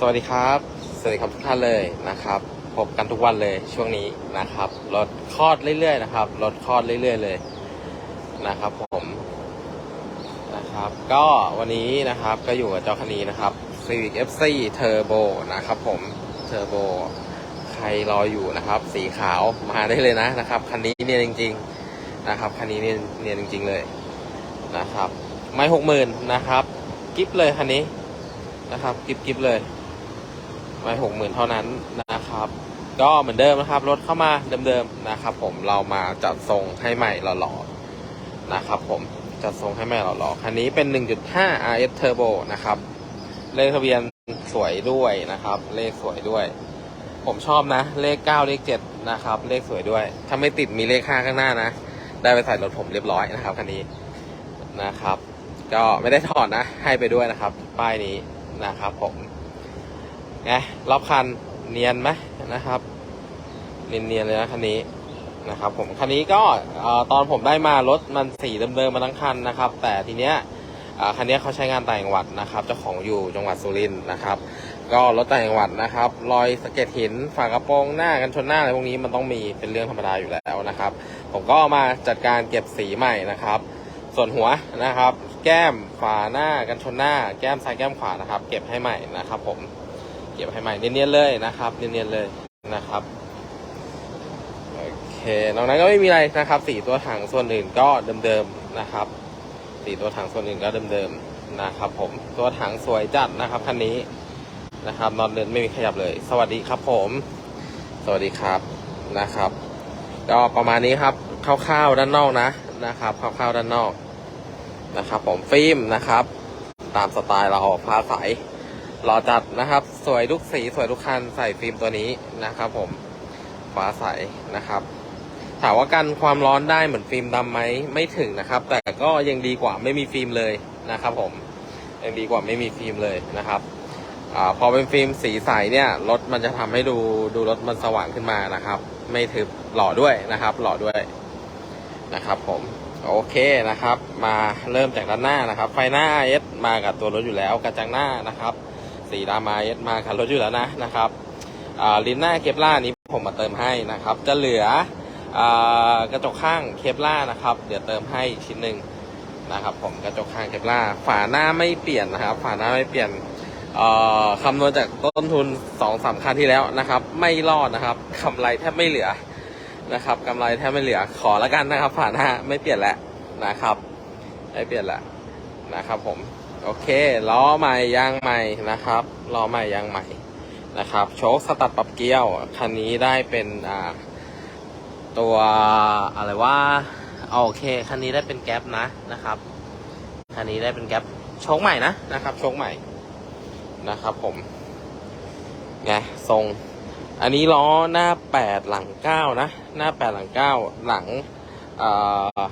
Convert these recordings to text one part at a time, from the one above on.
สวัสดีครับ สวัสดีครับทุกท่านเลยนะครับ พบกันทุกวันเลยช่วงนี้นะครับรถคลอดเรื่อยๆนะครับรถคลอดเรื่อย ๆ เลยนะครับ ผมนะครับ ก็วันนี้นะครับก็อยู่กับเจ้าคันนี้นะครับ Civic FC Turbo นะครับผม Turbo ใครรออยู่นะครับ สีขาวมาได้เลยนะนะครับคันนี้เนียนจริง ๆนะครับคันนี้เนียนเนียนจริง ๆเลยนะครับ ไม่หกหมื่นนะครับ กิฟเลยคันนี้นะครับ กิฟกิฟเลย ไม่หกหมื่นเท่านั้นนะครับ ก็เหมือนเดิมนะครับ รถเข้ามาเดิมๆนะครับ ผมเรามาจัดทรงให้ใหม่หล่อๆนะครับผมจัดทรงให้ใหม่หล่อๆคันนี้เป็น 1.5 RS Turbo นะครับ เลขทะเบียนสวยด้วยนะครับ เลขสวยด้วย ผมชอบนะ เลข 9 เลข 7 นะครับ เลขสวยด้วย ถ้าไม่ติดมีเลข 5 ข้างหน้านะ ได้ไปใส่รถผมเรียบร้อยนะครับคันนี้นะครับ ก็ไม่ได้ถอดนะ ให้ไปด้วยนะครับ ป้ายนี้นะครับผม ไงรอบคันเนียนไหมนะครับเนียนๆเลยนะคันนี้นะครับ ผมคันนี้ก็ตอนผมได้มารถมันสีเดิมๆมาทั้งคันนะครับ แต่ทีเนี้ยคันเนี้ยเขาใช้งานต่างจังหวัดนะครับ เจ้าของอยู่จังหวัดสุรินทร์นะครับ ก็รถต่างจังหวัดนะครับ รอยสะเก็ดหินฝากระโปรงหน้ากันชนหน้าอะไรพวกนี้มันต้องมีเป็นเรื่องธรรมดาอยู่แล้วนะครับ ผมก็มาจัดการเก็บสีใหม่นะครับ ส่วนหัวนะครับ แก้มฝาหน้ากันชนหน้า แก้มซ้ายแก้มขวานะครับ เก็บให้ใหม่นะครับ ผม เก็บให้ใหม่เนียนๆเลยนะครับ เนียนๆเลยนะครับโอเคนอกนั้นก็ไม่มีอะไรนะครับสีตัวถังส่วนอื่นก็เดิมๆนะครับสีตัวถังส่วนอื่นก็เดิมๆนะครับผมตัวถังสวยจัดนะครับคันนี้นะครับนอนเดินไม่มีขยับเลย สวัสดีครับผม สวัสดีครับนะครับก็ประมาณนี้ครับคร่าวๆด้านนอกนะนะครับคร่าวๆด้านนอกนะครับ ผมฟิล์มนะครับ ตามสไตล์เราฟ้าใส รอจัดนะครับ สวยทุกสีสวยทุกคันใส่ฟิล์มตัวนี้นะครับผมฟ้าใสนะครับ ถามว่ากันความร้อนได้เหมือนฟิล์มดำไหมไม่ถึงนะครับ แต่ก็ยังดีกว่าไม่มีฟิล์มเลยนะครับ ผมยังดีกว่าไม่มีฟิล์มเลยนะครับอพอเป็นฟิล์มสีใสเนี่ยรถมันจะทำให้ดูดูรถมันสว่างขึ้นมานะครับ ไม่ทึบหล่อด้วยนะครับ หล่อด้วยนะครับผมโอเคนะครับ มาเริ่มจากด้านหน้านะครับ ไฟหน้า IS มากับตัวรถอยู่แล้วกระจังหน้านะครับ สีดามาเอสมาคันรถอยู่แล้วนะนะครับลิ้นหน้าเคปล่านี้ผมมาเติมให้นะครับ จะเหลืออกระจกข้างเคปล่านะครับ เดี๋ยวเติมให้ชิ้นหนึ่งนะครับ ผมกระจกข้างเคปล่าฝาหน้าไม่เปลี่ยนนะครับ ฝาหน้าไม่เปลี่ยนคำนวณจากต้นทุนสองสามคันที่แล้วนะครับ ไม่รอดนะครับกำไรแทบไม่เหลือนะครับกำไรแทบไม่เหลือขอแล้วกันนะครับ ฝาหน้าไม่เปลี่ยนแล้วนะครับ ไม่เปลี่ยนแล้วนะครับผม โอเคล้อใหม่ยางใหม่นะครับล้อใหม่ยางใหม่นะครับ โชคสตัดปรับเกี้ยว คันนี้ได้เป็นอ่าตัวอะไรว่าโอเค คันนี้ได้เป็นแก๊ปนะนะครับคันนี้ได้เป็นแก๊ปโชคใหม่นะนะครับ โชคใหม่นะครับผมไงทรง อันนี้ล้อหน้าแปดหลังเก้านะ หน้าแปดหลังเก้าหลังอ่า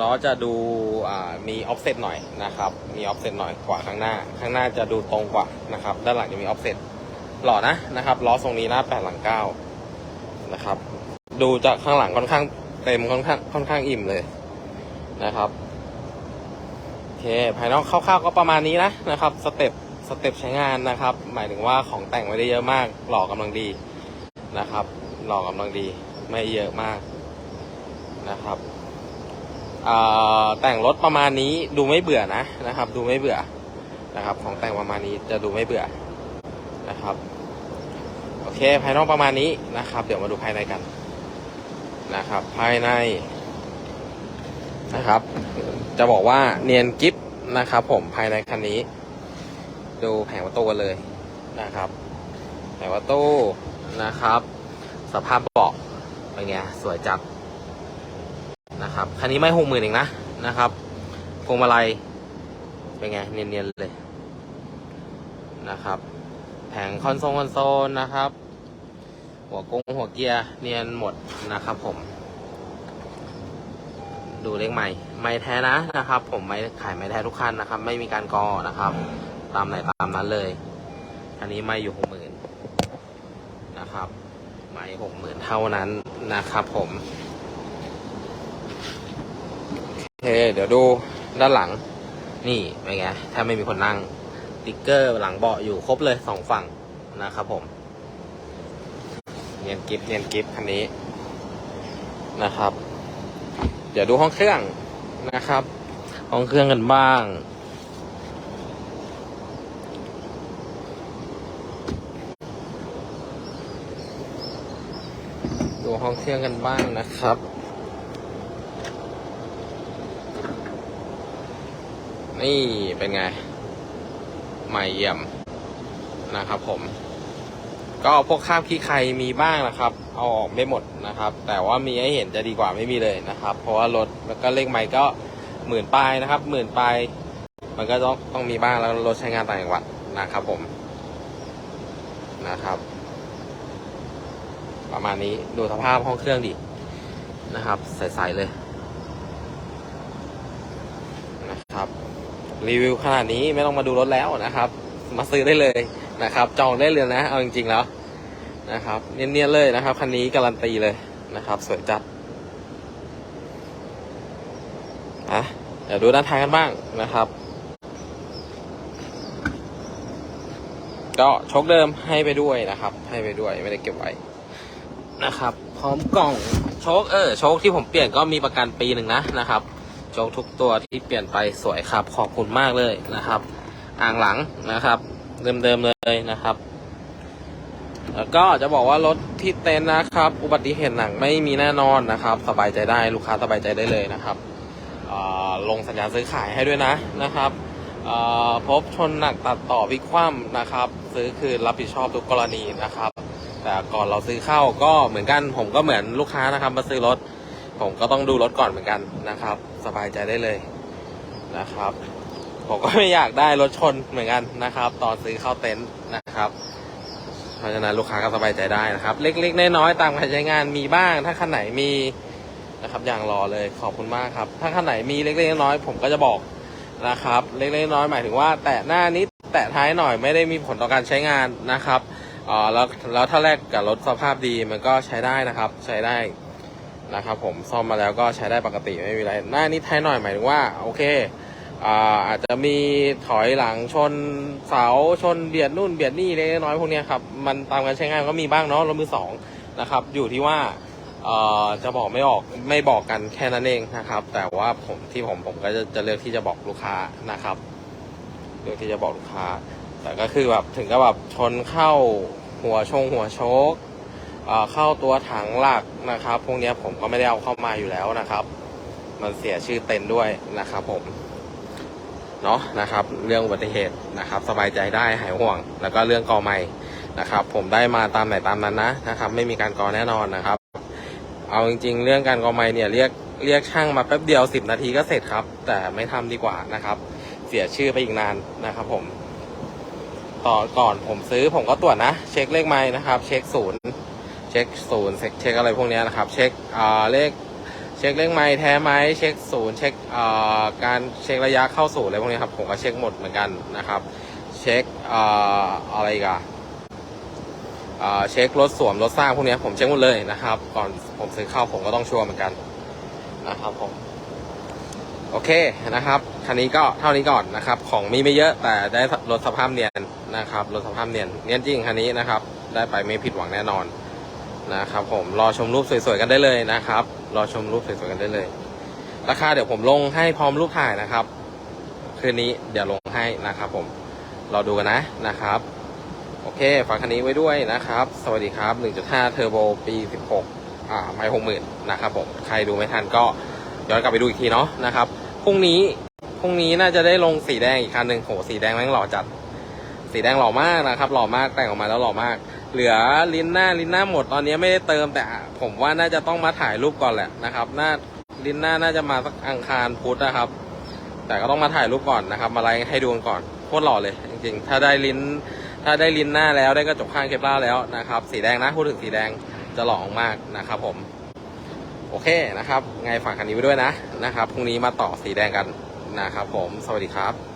ล้อจะดูมีออฟเซตหน่อยนะครับ มีออฟเซตหน่อยกว่าข้างหน้า ข้างหน้าจะดูตรงกว่านะครับ ด้านหลังจะมีออฟเซตหล่อนะนะครับ ล้อทรงนี้หน้าแปดหลังเก้านะครับ ดูจากข้างหลังค่อนข้างเต็มค่อนข้างค่อนข้างอิ่มเลยนะครับโอเคภายนอกคร่าวๆก็ประมาณนี้นะนะครับ สเต็ปสเต็ปใช้งานนะครับ หมายถึงว่าของแต่งไม่ได้เยอะมาก หล่อกำลังดีนะครับ หล่อกำลังดีไม่เยอะมากนะครับ แต่งรถประมาณนี้ดูไม่เบื่อนะนะครับ ดูไม่เบื่อนะครับของแต่งประมาณนี้จะดูไม่เบื่อนะครับโอเคภายนอกประมาณนี้นะครับ เดี๋ยวมาดูภายในกันนะครับ ภายในนะครับ จะบอกว่าเนียนกิฟนะครับ ผมภายในคันนี้ ดูแผงประตูกันเลยนะครับ แผงประตูนะครับ สภาพเบาะเป็นไงสวยจัด นะครับคันนี้ไม่หกหมื่นเองนะนะครับพวงมาลัยเป็นไงเนียนๆเลยนะครับ แผงคอนโซลคอนโซลนะครับ หัวกงหัวเกียร์เนียนหมดนะครับผม ดูเลขใหม่ ไม่แท้นะนะครับ ผมไม่ขายไม่แท้ทุกคันนะครับ ไม่มีการกอนะครับ ตามไหนตามนั้นเลยอันนี้ไม่อยู่หกหมื่นนะครับ ไม่หกหมื่นเท่านั้นนะครับผม โอ เคเดี๋ยวดูด้านหลัง นี่เป็นไงแทบไม่มีคนนั่งติ๊กเกอร์หลังเบาะอยู่ครบเลยสองฝั่งนะครับผมเนียนกิฟเนียนกิฟคันนี้นะครับ เดี๋ยวดูห้องเครื่องนะครับ ห้องเครื่องกันบ้างดูห้องเครื่องกันบ้างนะครับ นี่เป็นไง ใหม่เยี่ยมนะครับผม ก็พวกข้ามขี้ใครมีบ้างนะครับ เอาออกไม่หมดนะครับ แต่ว่ามีให้เห็นจะดีกว่าไม่มีเลยนะครับ เพราะว่ารถแล้วก็เลขใหม่ก็หมื่นปลายนะครับ หมื่นปลายมันก็ต้องต้องมีบ้างแล้วรถใช้งานต่างจังหวัดนะครับผมนะครับ ประมาณนี้ดูสภาพห้องเครื่องดินะครับ ใสๆเลยนะครับ รีวิวขนาดนี้ไม่ต้องมาดูรถแล้วนะครับ มาซื้อได้เลยนะครับ จองได้เลยนะ เอาจริงๆแล้วนะครับ เนียนๆเลยนะครับคันนี้การันตีเลยนะครับ สวยจัดอะเดี๋ยวดูด้านท้ายกันบ้างนะครับ ก็โชคเดิมให้ไปด้วยนะครับ ให้ไปด้วยไม่ได้เก็บไว้นะครับ พร้อมกล่องโชคเออโชคที่ผมเปลี่ยนก็มีประกันปีหนึ่งนะนะครับ โชคทุกตัวที่เปลี่ยนไปสวยครับ ขอบคุณมากเลยนะครับ อ่างหลังนะครับ เดิมๆเลยนะครับ แล้วก็จะบอกว่ารถที่เต็นนะครับ อุบัติเหตุหนักไม่มีแน่นอนนะครับ สบายใจได้ลูกค้าสบายใจได้เลยนะครับลงสัญญาซื้อขายให้ด้วยนะนะครับพบชนหนักตัดต่อวิกคว่ำนะครับ ซื้อคืนรับผิดชอบทุกกรณีนะครับ แต่ก่อนเราซื้อเข้าก็เหมือนกันผมก็เหมือนลูกค้านะครับมาซื้อรถ ผมก็ต้องดูรถก่อนเหมือนกันนะครับ สบายใจได้เลยนะครับ ผมก็ไม่อยากได้รถชนเหมือนกันนะครับ ตอนซื้อเข้าเต็นท์นะครับ เพราะฉะนั้นลูกค้าก็สบายใจได้นะครับ เล็กๆน้อยๆตามการใช้งานมีบ้าง ถ้าคันไหนมีนะครับอย่างรอเลยขอบคุณมากครับ ถ้าคันไหนมีเล็กๆน้อยๆผมก็จะบอกนะครับ เล็กๆน้อยๆหมายถึงว่า แตะหน้านิดแตะท้ายหน่อยไม่ได้มีผลต่อการใช้งานนะครับอ๋อแล้วแล้วถ้าแลกกับรถสภาพดีมันก็ใช้ได้นะครับ ใช้ได้ นะครับผมซ่อมมาแล้วก็ใช้ได้ปกติไม่มีอะไร หน้านิดท้ายหน่อยหมายถึงว่าโอเคอาอาจจะมีถอยหลังชนเสาชนเบียดนู่นเบียดนี่เล็กน้อยพวกนี้ครับมันตามการใช้งานก็มีบ้างเนาะรถมือสองนะครับ อยู่ที่ว่าจะบอกไม่ออกไม่บอกกันแค่นั้นเองนะครับ แต่ว่าผมที่ผมผมก็จะจะเลือกที่จะบอกลูกค้านะครับเลือกที่จะบอกลูกค้า แต่ก็คือแบบถึงกับแบบชนเข้าหัวชงหัวโชก เข้าตัวถังหลักนะครับ พวกนี้ผมก็ไม่ได้เอาเข้ามาอยู่แล้วนะครับ มันเสียชื่อเต็นด้วยนะครับ ผมเนาะนะครับ เรื่องอุบัติเหตุนะครับ สบายใจได้หายห่วง แล้วก็เรื่องกอใหม่นะครับ ผมได้มาตามไหนตามนั้นนะนะครับ ไม่มีการกอแน่นอนนะครับ เอาจริง ๆ เรื่องการกอใหม่เนี่ยเรียกเรียกช่างมาแป๊บเดียวสิบนาทีก็เสร็จครับ แต่ไม่ทำดีกว่านะครับ เสียชื่อไปอีกนานนะครับ ผมต่อก่อนผมซื้อผมก็ตรวจนะ เช็คเลขไม้นะครับ เช็คศูนย์ เช็คศูนย์เช็คอะไรพวกนี้นะครับ เช็คเลขเช็คเลขไม้แท้ไหมเช็คศูนย์เช็คการเช็คระยะเข้าศูนย์อะไรพวกนี้ครับผมก็เช็คหมดเหมือนกันนะครับ เช็คอะไรกันเช็ครถสวมรถสร้างพวกนี้ผมเช็คหมดเลยนะครับ ก่อนผมซื้อเข้าผมก็ต้องชัวร์เหมือนกันนะครับผมโอเคนะครับคันนี้ก็เท่านี้ก่อนนะครับ ของมีไม่เยอะแต่ได้รถสภาพเนียนนะครับรถสภาพเนียนเนียนจริงคันนี้นะครับ ได้ไปไม่ผิดหวังแน่นอน นะครับ ผมรอชมรูปสวยๆกันได้เลยนะครับ รอชมรูปสวยๆกันได้เลย ราคาเดี๋ยวผมลงให้พร้อมรูปถ่ายนะครับ คืนนี้เดี๋ยวลงให้นะครับ ผมรอดูกันนะนะครับ โอเคฝากคันนี้ไว้ด้วยนะครับ สวัสดีครับ 1.5 เทอร์โบปี 16 อ่าไม่หกหมื่นนะครับผมใครดูไม่ทันก็ย้อนกลับไปดูอีกทีเนาะนะครับพรุ่งนี้พรุ่งนี้น่าจะได้ลงสีแดงอีกคันหนึ่งโหสีแดงแม่งหล่อจัด สีแดงหล่อมากนะครับ หล่อมากแต่งออกมาแล้วหล่อมาก เหลือลิ้นหน้าลิ้นหน้าหมดตอนนี้ไม่ได้เติมแต่ผมว่าน่าจะต้องมาถ่ายรูปก่อนแหละนะครับหน้าลิ้นหน้าน่าจะมาสักอังคารพุธนะครับ แต่ก็ต้องมาถ่ายรูปก่อนนะครับ มาไลฟ์ให้ดูก่อนโคตรหล่อเลยจริงๆ ถ้าได้ลิ้น ถ้าได้ลิ้นหน้าแล้วได้กระจกข้างเคปล่าแล้วนะครับ สีแดงนะพูดถึงสีแดงจะหล่อมากนะครับ ผม โอเคนะครับ ไงฝากคันนี้ไว้ด้วยนะนะครับพรุ่งนี้มาต่อสีแดงกันนะครับ ผมสวัสดีครับ